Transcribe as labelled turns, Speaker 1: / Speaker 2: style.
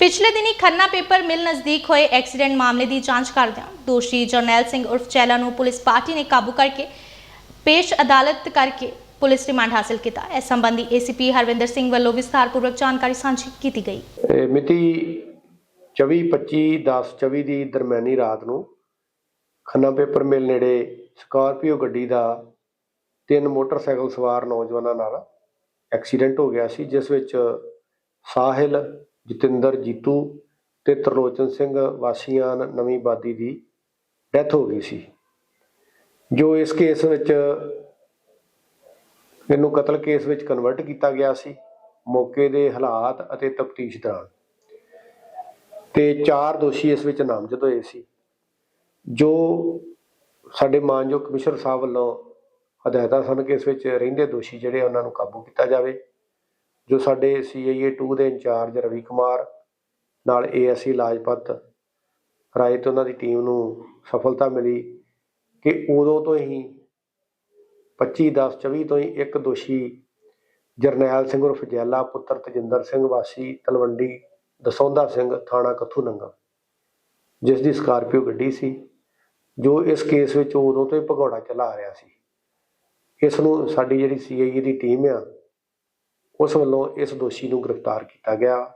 Speaker 1: ਪਿਛਲੇ ਦਿਨੀ Khanna paper mill ਨਜ਼ਦੀਕ ਹੋਏ ਐਕਸੀਡੈਂਟ ਮਾਮਲੇ ਦੀ ਜਾਂਚ ਕਰਦਿਆਂ ਦੋਸ਼ੀ ਜਰਨੈਲ ਸਿੰਘ ਉਰਫ ਚੈਲਾ ਨੂੰ ਪੁਲਿਸ ਪਾਰਟੀ ਨੇ ਕਾਬੂ ਕਰਕੇ ਪੇਸ਼ ਅਦਾਲਤ ਕਰਕੇ ਪੁਲਿਸ ਰਿਮਾਂਡ ਹਾਸਲ ਕੀਤਾ। ਇਸ ਸੰਬੰਧੀ ਏਸੀਪੀ ਹਰਵਿੰਦਰ ਸਿੰਘ ਵੱਲੋਂ ਵਿਸਥਾਰਪੂਰਵਕ ਜਾਣਕਾਰੀ ਸਾਂਝੀ ਕੀਤੀ ਗਈ।
Speaker 2: ਇਹ ਮਿਤੀ 24 25 10 24 ਦੀ ਦਰਮਿਆਨੀ ਰਾਤ ਨੂੰ ਖੰਨਾ ਪੇਪਰ ਮਿਲ ਨੇੜੇ ਸਕਾਰਪੀਓ ਗੱਡੀ ਦਾ ਤਿੰਨ ਮੋਟਰਸਾਈਕਲ ਸਵਾਰ ਨੌਜਵਾਨਾਂ ਨਾਲ ਐਕਸੀਡੈਂਟ ਹੋ ਗਿਆ ਸੀ, ਜਿਸ ਵਿੱਚ ਸਾਹਿਲ ਜਤਿੰਦਰ, ਜੀਤੂ ਤੇ ਤਰਲੋਚਨ ਸਿੰਘ ਵਾਸੀਆਂ ਨਵੀਂ ਬਾਦੀ ਦੀ ਡੈਥ ਹੋ ਗਈ ਸੀ। ਜੋ ਇਸ ਕੇਸ ਵਿੱਚ ਇਹਨੂੰ ਕਤਲ ਕੇਸ ਵਿੱਚ ਕਨਵਰਟ ਕੀਤਾ ਗਿਆ ਸੀ, ਮੌਕੇ ਦੇ ਹਾਲਾਤ ਅਤੇ ਤਫਤੀਸ਼ ਦੌਰਾਨ। ਤੇ ਚਾਰ ਦੋਸ਼ੀ ਇਸ ਵਿੱਚ ਨਾਮਜ਼ਦ ਹੋਏ ਸੀ। ਜੋ ਸਾਡੇ ਮਾਨਯੋਗ ਕਮਿਸ਼ਨਰ ਸਾਹਿਬ ਵੱਲੋਂ ਹਦਾਇਤਾਂ ਸਨ ਕਿ ਇਸ ਵਿੱਚ ਰਹਿੰਦੇ ਦੋਸ਼ੀ ਜਿਹੜੇ ਉਹਨਾਂ ਨੂੰ ਕਾਬੂ ਕੀਤਾ ਜਾਵੇ। ਜੋ ਸਾਡੇ ਸੀਆਈਏ 2 ਦੇ ਇੰਚਾਰਜ ਰਵੀ ਕੁਮਾਰ, ਨਾਲ ਏਐਸਸੀ ਲਾਜਪਤ ਰਾਏ ਤੇ ਉਹਨਾਂ ਦੀ ਟੀਮ ਨੂੰ ਸਫਲਤਾ ਮਿਲੀ ਕਿ ਉਦੋਂ ਤੋਂ ਹੀ 25 10 24 ਤੋਂ ਹੀ ਇੱਕ ਦੋਸ਼ੀ ਜਰਨੈਲ ਸਿੰਘ ਉਰਫ ਜੈਲਾ, ਪੁੱਤਰ ਤਜਿੰਦਰ ਸਿੰਘ, ਵਾਸੀ ਤਲਵੰਡੀ ਦਸੌਂਦਾ ਸਿੰਘ, ਥਾਣਾ ਕੱਥੂ ਨੰਗਾ, ਜਿਸ ਦੀ ਸਕਾਰਪੀਓ ਗੱਡੀ ਸੀ, ਜੋ ਇਸ ਕੇਸ ਵਿੱਚ ਉਦੋਂ ਤੋਂ ਹੀ ਭਗੌੜਾ ਚਲਾ ਰਿਹਾ ਸੀ। ਇਸ ਨੂੰ ਸਾਡੀ ਜਿਹੜੀ ਸੀਆਈਏ ਦੀ ਟੀਮ ਆ ਉਸ ਵੱਲੋਂ ਇਸ ਦੋਸ਼ੀ ਨੂੰ ਗ੍ਰਿਫਤਾਰ ਕੀਤਾ ਗਿਆ।